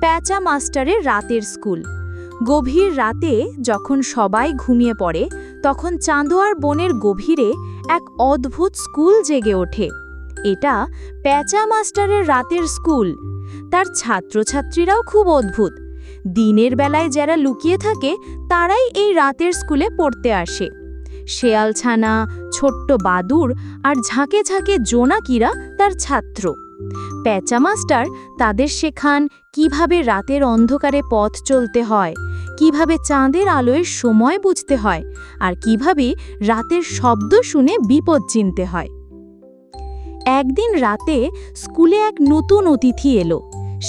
প্যাচা মাস্টারের রাতের স্কুল। গভীর রাতে যখন সবাই ঘুমিয়ে পড়ে, তখন চাঁদোয়ার বনের গভীরে এক অদ্ভুত স্কুল জেগে ওঠে। এটা প্যাচা মাস্টারের রাতের স্কুল। তার ছাত্রছাত্রীরাও খুব অদ্ভুত। দিনের বেলায় যারা লুকিয়ে থাকে, তারাই এই রাতের স্কুলে পড়তে আসে। শেয়ালছানা, ছোট্ট বাদুর আর ঝাঁকে ঝাঁকে জোনাকিরা তার ছাত্র। প্যাচা মাস্টার তাদের শেখান কীভাবে রাতের অন্ধকারে পথ চলতে হয়, কীভাবে চাঁদের আলোয় সময় বুঝতে হয়, আর কীভাবে রাতের শব্দ শুনে বিপদ চিনতে হয়। একদিন রাতে স্কুলে এক নতুন অতিথি এলো।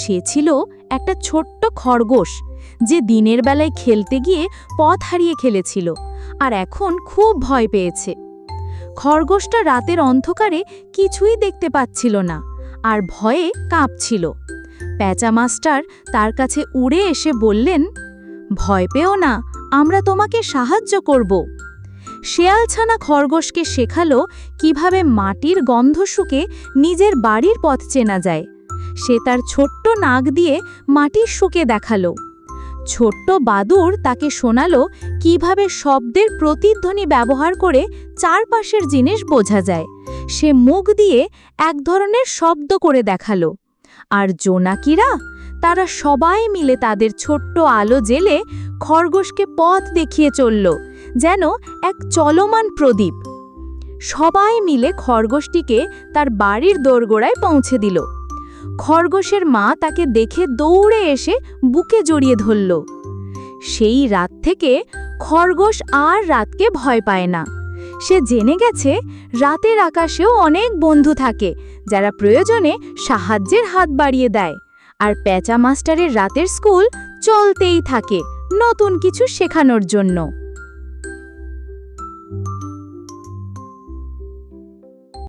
সে ছিল একটা ছোট্ট খরগোশ, যে দিনের বেলায় খেলতে গিয়ে পথ হারিয়ে খেলেছিল, আর এখন খুব ভয় পেয়েছে। খরগোশটা রাতের অন্ধকারে কিছুই দেখতে পাচ্ছিল না, আর ভয়ে কাঁপছিল। প্যাচা মাস্টার তার কাছে উড়ে এসে বললেন, ভয় পেও না, আমরা তোমাকে সাহায্য করব। শেয়ালছানা খরগোশকে শেখালো কীভাবে মাটির গন্ধ শুকে নিজের বাড়ির পথ চেনা যায়। সে তার ছোট্ট নাক দিয়ে মাটির শুকে দেখাল। ছোট্ট বাদুর তাকে শোনালো কীভাবে শব্দের প্রতিধ্বনি ব্যবহার করে চারপাশের জিনিস বোঝা যায়। সে মুখ দিয়ে এক ধরনের শব্দ করে দেখাল। আর জোনাকিরা, তারা সবাই মিলে তাদের ছোট্ট আলো জেলে খরগোশকে পথ দেখিয়ে চলল, যেন এক চলমান প্রদীপ। সবাই মিলে খরগোশটিকে তার বাড়ির দোরগোড়ায় পৌঁছে দিল। খরগোশের মা তাকে দেখে দৌড়ে এসে বুকে জড়িয়ে ধরল। সেই রাত থেকে খরগোশ আর রাতকে ভয় পায় না। সে জেনে গেছে রাতের আকাশেও অনেক বন্ধু থাকে, যারা প্রয়োজনে সাহায্যের হাত বাড়িয়ে দেয়। আর প্যাচা মাস্টারের রাতের স্কুল চলতেই থাকে নতুন কিছু শেখানোর জন্য।